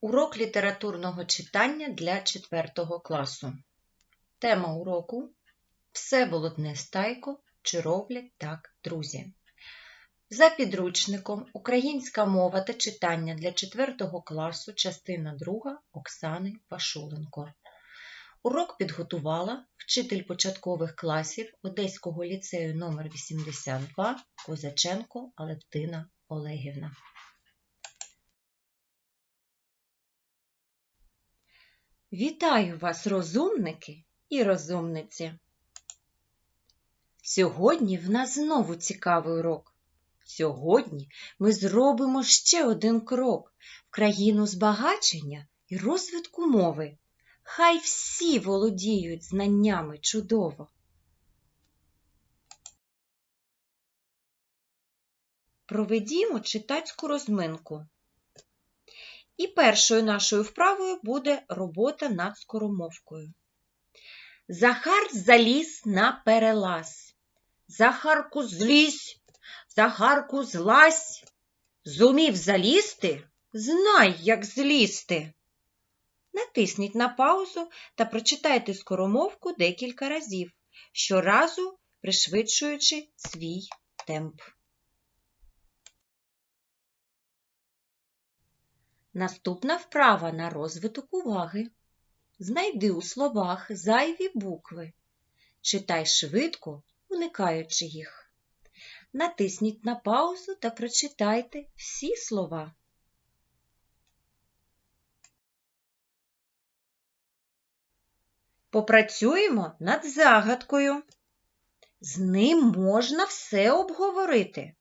Урок літературного читання для 4 класу. Тема уроку Всеволод Нестайко Чи роблять так друзі. За підручником Українська мова та читання для 4 класу, частина 2 Оксани Пашуленко. Урок підготувала вчитель початкових класів Одеського ліцею номер 82 Козаченко Алевтина Олегівна. Вітаю вас, розумники і розумниці! Сьогодні в нас знову цікавий урок. Сьогодні ми зробимо ще один крок в країну збагачення і розвитку мови. Хай всі володіють знаннями чудово. Проведімо читацьку розминку. І першою нашою вправою буде робота над скоромовкою. Захар заліз на перелаз. Захарку злізь, Захарку злазь. Зумів залізти, знай, як злізти. Натисніть на паузу та прочитайте скоромовку декілька разів, щоразу пришвидшуючи свій темп. Наступна вправа на розвиток уваги. Знайди у словах зайві букви. Читай швидко, уникаючи їх. Натисніть на паузу та прочитайте всі слова. Попрацюємо над загадкою. З ним можна все обговорити,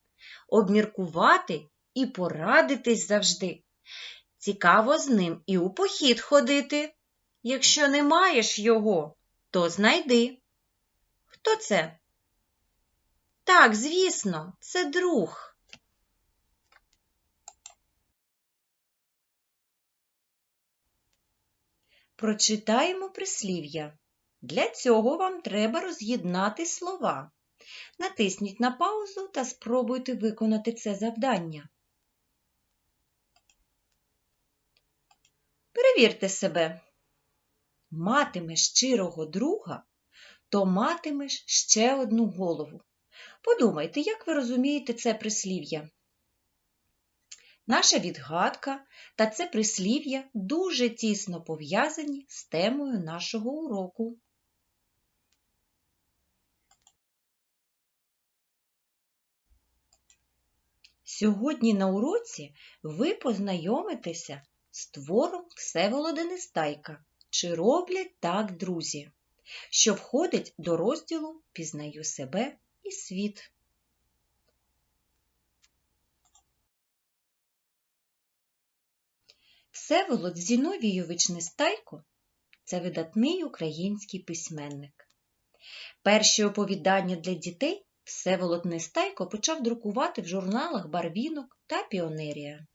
обміркувати і порадитись завжди. Цікаво з ним і у похід ходити. Якщо не маєш його, то знайди. Хто це? Так, звісно, це друг. Прочитаємо прислів'я. Для цього вам треба роз'єднати слова. Натисніть на паузу та спробуйте виконати це завдання. Перевірте себе. Матимеш щирого друга, то матимеш ще одну голову. Подумайте, як ви розумієте це прислів'я. Наша відгадка та це прислів'я дуже тісно пов'язані з темою нашого уроку. Сьогодні на уроці ви познайомитеся з твором Всеволода Нестайка Чи роблять так друзі, що входить до розділу Пізнаю себе і світ. Всеволод Зіновійович Нестайко це видатний український письменник. Перші оповідання для дітей Всеволод Нестайко почав друкувати в журналах Барвінок та Піонерія.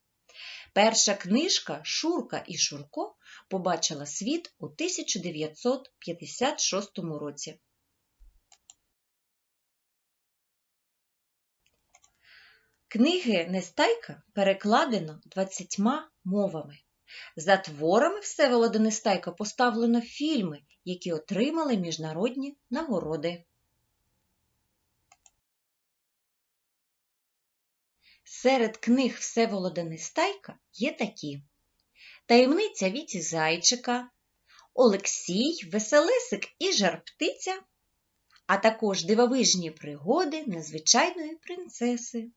Перша книжка Шурка і Шурко побачила світ у 1956 році. Книги Нестайка перекладено 20 мовами. За творами Всеволода Нестайка поставлено фільми, які отримали міжнародні нагороди. Серед книг Всеволода Нестайка є такі Таємниця Віті Зайчика, Олексій, Веселесик і Жарптиця, а також дивовижні пригоди незвичайної принцеси.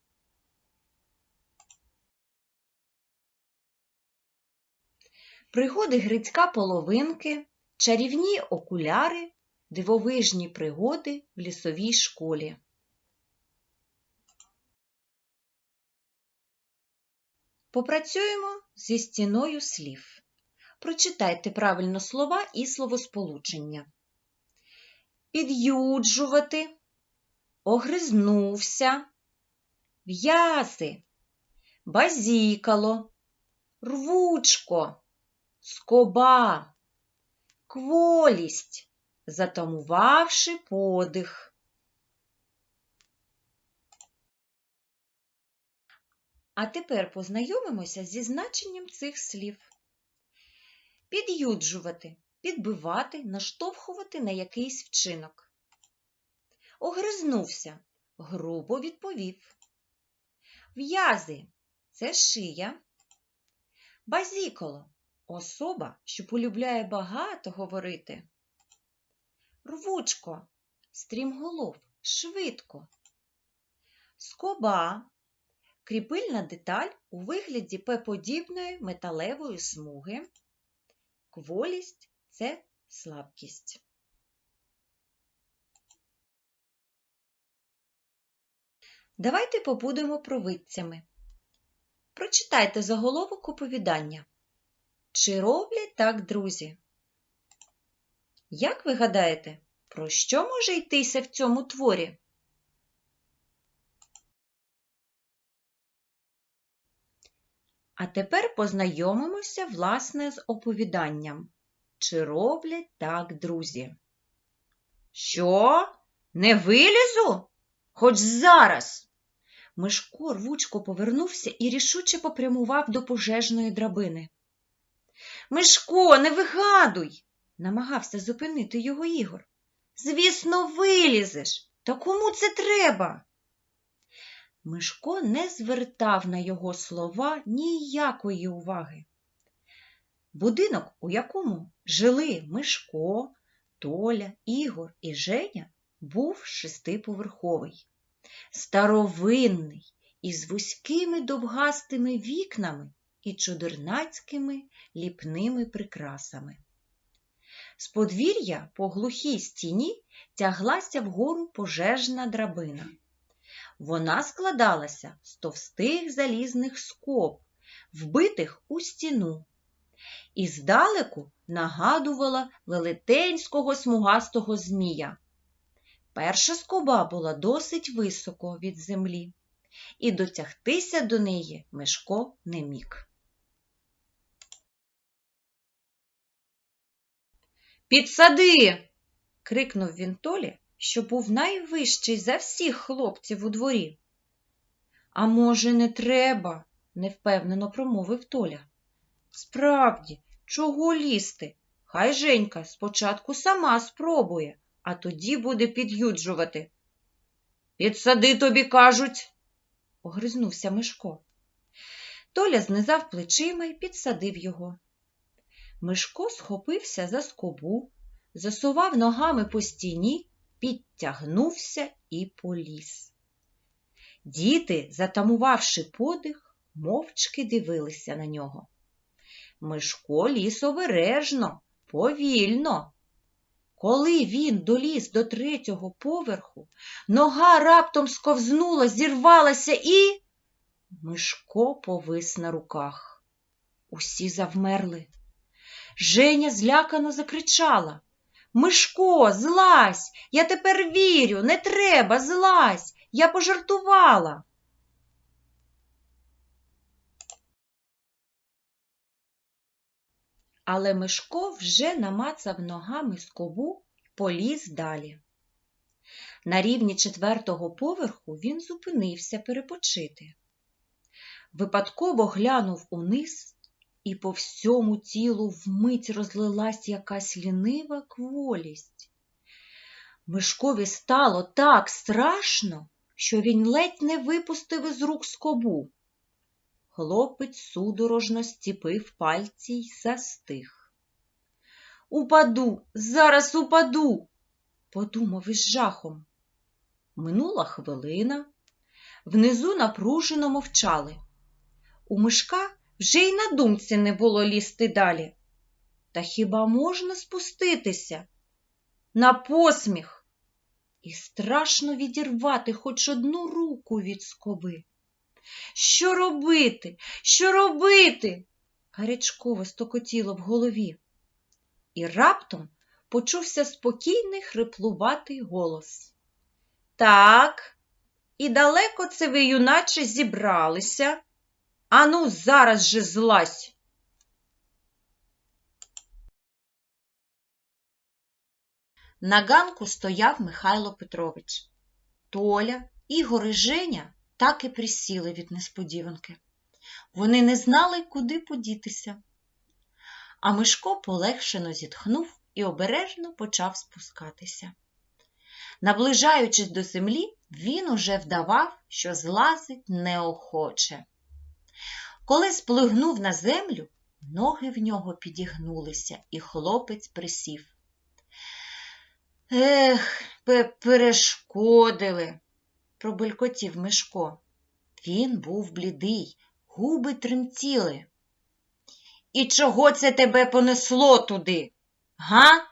Пригоди Грицька половинки, чарівні окуляри, дивовижні пригоди в лісовій школі. Попрацюємо зі стіною слів. Прочитайте правильно слова і словосполучення. Під'юджувати, огризнувся, в'язи, базікало, рвучко, скоба, кволість, затамувавши подих. А тепер познайомимося зі значенням цих слів. під'юджувати, підбивати, наштовхувати на якийсь вчинок. Огризнувся, грубо відповів. В'язи це шия. Базіколо особа, що полюбляє багато говорити. Рвучко, стрімголов, швидко. Скоба кріпильна деталь у вигляді П-подібної металевої смуги. Кволість це слабкість. Давайте побудемо провидцями. Прочитайте заголовок оповідання. Чи роблять так друзі? Як ви гадаєте, про що може йтися в цьому творі? А тепер познайомимося, власне, з оповіданням. Чи роблять так друзі? Що? Не вилізу? Хоч зараз. Мишко рвучко повернувся і рішуче попрямував до пожежної драбини. Мишко, не вигадуй, намагався зупинити його Ігор. Звісно, вилізеш. Та кому це треба? Мишко не звертав на його слова ніякої уваги. Будинок, у якому жили Мишко, Толя, Ігор і Женя, був шестиповерховий, старовинний, із вузькими довгастими вікнами і чудернацькими ліпними прикрасами. З подвір'я по глухій стіні тяглася вгору пожежна драбина. Вона складалася з товстих залізних скоб, вбитих у стіну, і здалеку нагадувала велетенського смугастого змія. Перша скоба була досить високо від землі, і дотягтися до неї Мишко не міг. Підсади. крикнув він Толі, що був найвищий за всіх хлопців у дворі. А може, не треба? невпевнено промовив Толя. Справді, чого лізти? Хай Женька спочатку сама спробує, а тоді буде під'юджувати. Підсади тобі кажуть, огризнувся Мишко. Толя знизав плечима і підсадив його. Мишко схопився за скобу, засував ногами по стіні, підтягнувся і поліз. Діти, затамувавши подих, мовчки дивилися на нього. Мишко ліз обережно, повільно. Коли він доліз до третього поверху, нога раптом сковзнула, зірвалася і. Мишко повис на руках. Усі завмерли. Женя злякано закричала. Мишко, злазь, я тепер вірю, не треба, злазь, я пожартувала. Але Мишко вже намацав ногами скобу і поліз далі. На рівні четвертого поверху він зупинився перепочити. Випадково глянув униз, і по всьому тілу вмить розлилась якась лінива кволість. Мишкові стало так страшно, що він ледь не випустив із рук скобу. Хлопець судорожно стіпив пальці й застиг. Упаду, зараз упаду, подумав із жахом. Минула хвилина. Внизу напружено мовчали. У мишка вже й на думці не було лізти далі. Та хіба можна спуститися? На посміх і страшно відірвати хоч одну руку від скоби. Що робити? Що робити? гарячково стокотіло в голові. І раптом почувся спокійний хриплуватий голос. Так, і далеко це ви, юначе, зібралися? Ану, зараз же злазь. На ганку стояв Михайло Петрович. Толя, Ігор і Женя так і присіли від несподіванки. Вони не знали, куди подітися. а Мишко полегшено зітхнув і обережно почав спускатися. Наближаючись до землі, він уже вдавав, що злазить неохоче. Коли сплигнув на землю, ноги в нього підігнулися, і хлопець присів. Ех, перешкодили, пробелькотів Мишко. Він був блідий, губи тремтіли. І чого це тебе понесло туди? Га?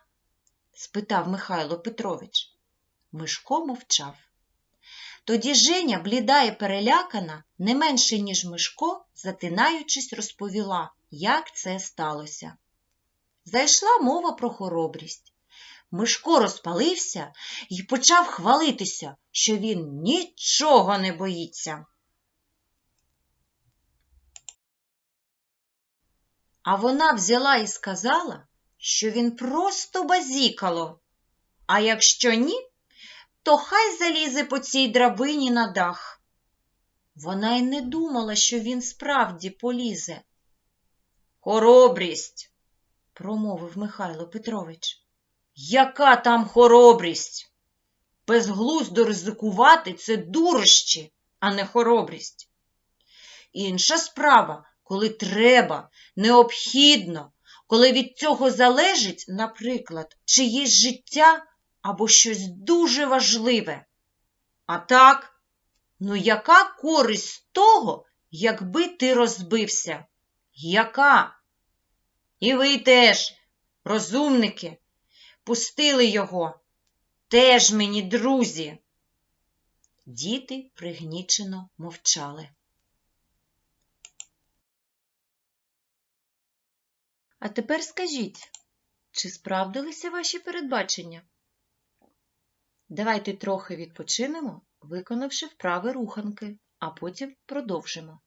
спитав Михайло Петрович. Мишко мовчав. Тоді Женя, бліда і перелякана, не менше, ніж Мишко, затинаючись, розповіла, як це сталося. Зайшла мова про хоробрість. Мишко розпалився і почав хвалитися, що він нічого не боїться. А вона взяла і сказала, що він просто базікало, а якщо ні, то хай залізе по цій драбині на дах. Вона й не думала, що він справді полізе. Хоробрість, промовив Михайло Петрович. Яка там хоробрість? Безглуздо ризикувати це дурощі, а не хоробрість. Інша справа, коли треба, необхідно, коли від цього залежить, наприклад, чиєсь життя або щось дуже важливе. А так, ну яка користь з того, якби ти розбився? Яка? І ви теж, розумники, пустили його. Теж мені друзі. Діти пригнічено мовчали. А тепер скажіть, чи справдилися ваші передбачення? Давайте трохи відпочинемо, виконавши вправи руханки, а потім продовжимо.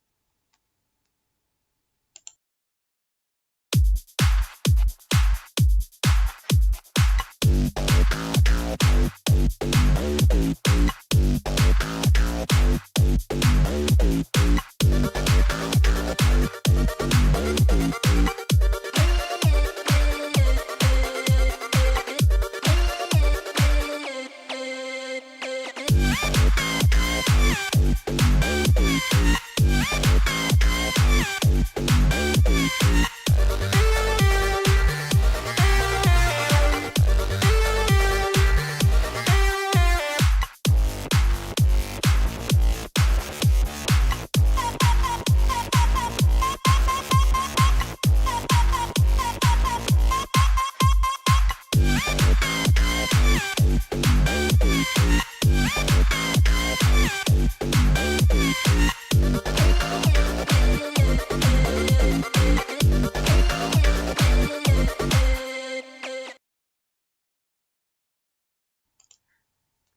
Thank you.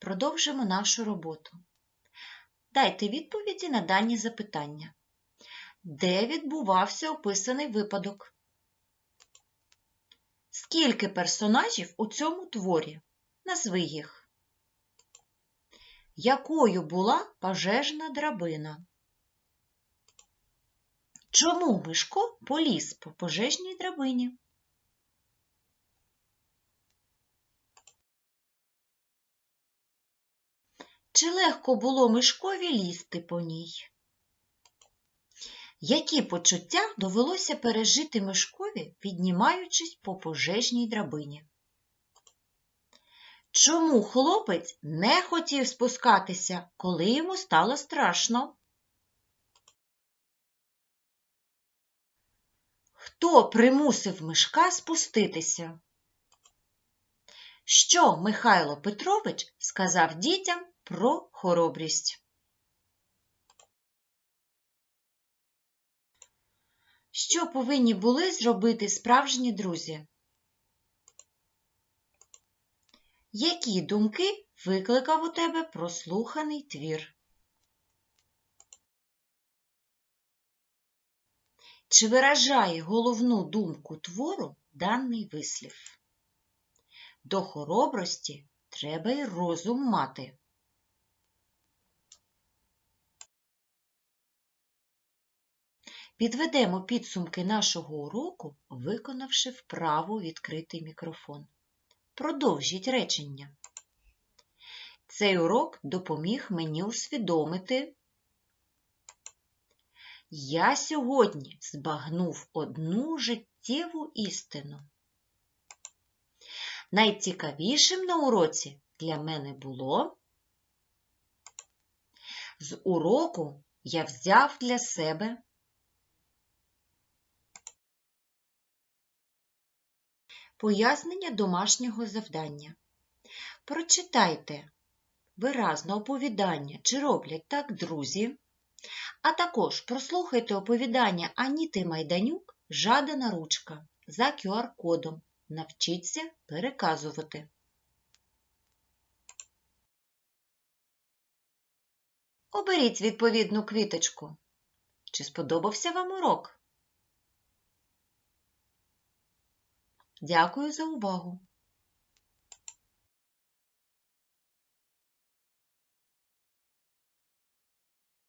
Продовжимо нашу роботу. Дайте відповіді на дані запитання. Де відбувався описаний випадок? Скільки персонажів у цьому творі? Назви їх. Якою була пожежна драбина? Чому Мишко поліз по пожежній драбині? Чи легко було Мишкові лізти по ній? Які почуття довелося пережити Мишкові, піднімаючись по пожежній драбині? Чому хлопець не хотів спускатися, коли йому стало страшно? Хто примусив Мишка спуститися? Що Михайло Петрович сказав дітям про хоробрість? Що повинні були зробити справжні друзі? Які думки викликав у тебе прослуханий твір? Чи виражає головну думку твору даний вислів? До хоробрості треба й розум мати. Підведемо підсумки нашого уроку, виконавши вправу відкритий мікрофон. Продовжіть речення. Цей урок допоміг мені усвідомити. Я сьогодні збагнув одну життєву істину. Найцікавішим на уроці для мене було з уроку я взяв для себе пояснення домашнього завдання. Прочитайте виразно оповідання, чи роблять так друзі, а також прослухайте оповідання Аніти Майданюк Жадана ручка за QR-кодом. Навчіться переказувати. Оберіть відповідну квіточку. Чи сподобався вам урок? Дякую за увагу!